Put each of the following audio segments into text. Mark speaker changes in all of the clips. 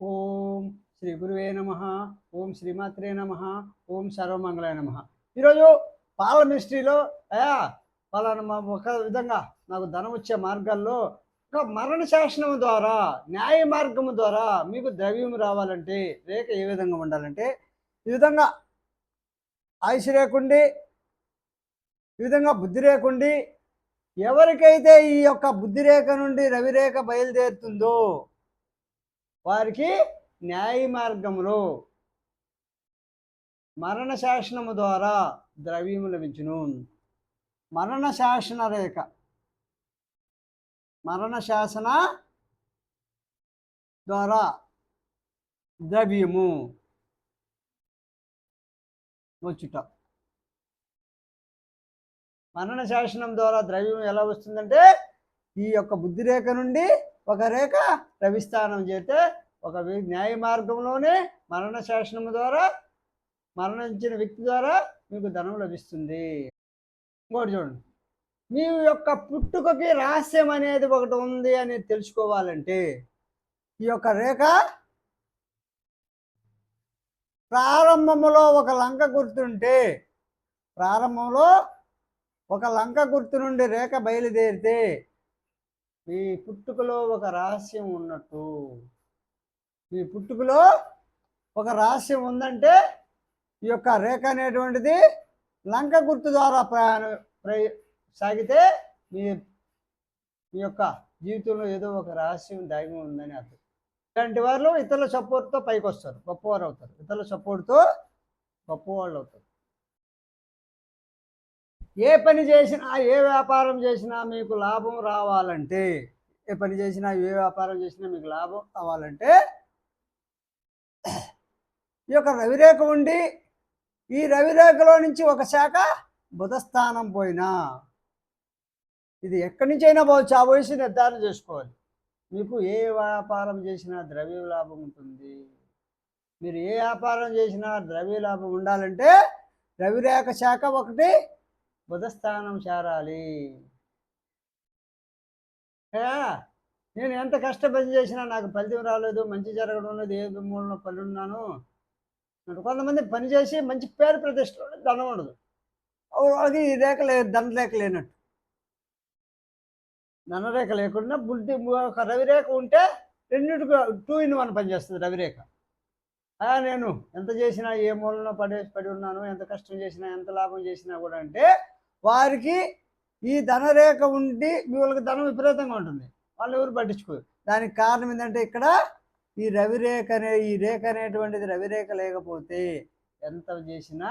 Speaker 1: ఓం శ్రీ గురువే నమ. ఓం శ్రీమాత్రే నమ. ఓం సర్వమంగళాయ నమ. ఈరోజు పాల మినిస్ట్రీలో అయా పలానా ఒక విధంగా నాకు ధనం వచ్చే మార్గాల్లో ఒక మరణ శాసనం ద్వారా న్యాయ మార్గం ద్వారా మీకు ద్రవ్యం రావాలంటే రేఖ ఏ విధంగా ఉండాలంటే ఈ విధంగా ఆయుష్ రేకుండి ఈ విధంగా బుద్ధి రేకుండి ఎవరికైతే ఈ యొక్క బుద్ధిరేఖ నుండి రవిరేఖ బయలుదేరుతుందో వారికి న్యాయ మార్గములో మరణ శాసనము ద్వారా ద్రవ్యము లభించును. మరణ శాసన రేఖ. మరణ శాసన ద్వారా ద్రవ్యము వచ్చుట. మరణ శాసనం ద్వారా ద్రవ్యం ఎలా వస్తుందంటే ఈ యొక్క బుద్ధి రేఖ నుండి ఒక రేఖ రవిస్థానం చేస్తే ఒక న్యాయ మార్గంలోనే మరణ శాసనం ద్వారా మరణించిన వ్యక్తి ద్వారా మీకు ధనం లభిస్తుంది. ఇంకోటి చూడండి. మీ యొక్క పుట్టుకకి రహస్యం అనేది ఒకటి ఉంది అని తెలుసుకోవాలంటే ఈ యొక్క రేఖ ప్రారంభంలో ఒక లంక గుర్తుంటే ప్రారంభంలో ఒక లంక గుర్తు నుండి రేఖ బయలుదేరితే మీ పుట్టుకలో ఒక రహస్యం ఉన్నట్టు మీ పుట్టుకలో ఒక రహస్యం ఉందంటే ఈ యొక్క రేఖ అనేటువంటిది లంక గుర్తు ద్వారా ప్రయాణం ప్రయ సాగితే మీ మీ యొక్క జీవితంలో ఏదో ఒక రహస్యం దాగి ఉందని అర్థం. ఇలాంటి వాళ్ళు ఇతరుల సపోర్ట్తో పైకి వస్తారు గొప్పవారు అవుతారు. ఇతరుల సపోర్ట్తో గొప్పవాళ్ళు అవుతారు. ఏ పని చేసినా ఏ వ్యాపారం చేసినా మీకు లాభం రావాలంటే ఏ పని చేసినా ఏ వ్యాపారం చేసినా మీకు లాభం కావాలంటే ఈ యొక్క రవిరేఖ ఉండి ఈ రవిరేఖలో నుంచి ఒక శాఖ బుధస్థానం పోయినా ఇది ఎక్కడి నుంచి అయినా పోవచ్చు. ఆ వయసు నిర్ధారణ చేసుకోవాలి. మీకు ఏ వ్యాపారం చేసినా ద్రవ్య లాభం ఉంటుంది. మీరు ఏ వ్యాపారం చేసినా ద్రవ్య లాభం ఉండాలంటే రవిరేఖ శాఖ ఒకటి బుధస్థానం చేరాలి. నేను ఎంత కష్టపడి చేసినా నాకు ఫలితం రాలేదు. మంచి జరగడం లేదు. ఏ మూలన పని ఉన్నాను. కొంతమంది పని చేసి మంచి పేరు ప్రతిష్ట ఉండదు, ధనం ఉండదు. వాళ్ళకి ఈ రేఖ లే ధనరేఖ లేనట్టు. ధనరేఖ లేకుండా బుద్ధి ఒక రవిరేఖ ఉంటే రెండింటికి టూ ఇన్ వన్ పనిచేస్తుంది రవిరేఖ నేను ఎంత చేసినా ఏ మూలన పడే పడి ఉన్నాను ఎంత కష్టం చేసినా ఎంత లాభం చేసినా కూడా అంటే వారికి ఈ ధనరేఖ ఉండి మీ వాళ్ళకి ధనం విపరీతంగా ఉంటుంది. వాళ్ళు ఎవరు పట్టించుకోరు. దానికి కారణం ఏంటంటే ఇక్కడ ఈ రవిరేఖ అనే ఈ రేఖ అనేటువంటిది రవిరేఖ లేకపోతే ఎంత చేసినా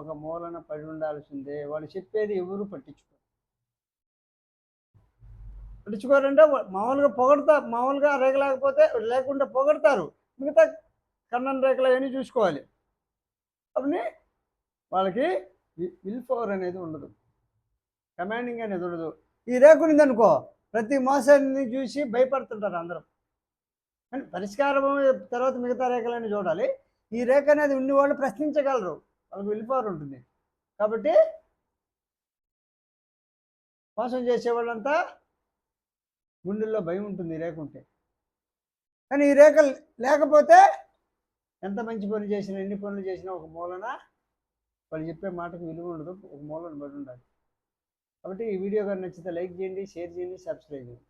Speaker 1: ఒక మూలన పడి ఉండాల్సిందే. వాళ్ళు చెప్పేది ఎవరు పట్టించుకోరు. పట్టించుకోరంటే మామూలుగా పొగడతా మామూలుగా రేఖ లేకపోతే లేకుండా పొగడతారు. మిగతా కన్నన్ రేఖలు అవన్నీ చూసుకోవాలి. అవన్నీ వాళ్ళకి విల్ పవర్ అనేది ఉండదు. కమాండింగ్ అనేది ఉండదు. ఈ రేఖ ఉందనుకో ప్రతి మోసాన్ని చూసి భయపడుతుంటారు అందరూ. కానీ పరిష్కారం తర్వాత మిగతా రేఖలన్నీ చూడాలి. ఈ రేఖ అనేది ఉండి వాళ్ళు ప్రశ్నించగలరు. వాళ్ళకి వెళ్ళిపోరు ఉంటుంది. కాబట్టి మోసం చేసే వాళ్ళంతా గుండెల్లో భయం ఉంటుంది ఈ రేఖ ఉంటే. కానీ ఈ రేఖ లేకపోతే ఎంత మంచి పనులు చేసినా ఎన్ని పనులు చేసినా ఒక మూలన వాళ్ళు చెప్పే మాటకు విలువ ఉండదు. ఒక మూలన బడి ఉండాలి. కాబట్టి ఈ వీడియో కానీ నచ్చితే లైక్ చేయండి షేర్ చేయండి సబ్స్క్రైబ్ చేయండి.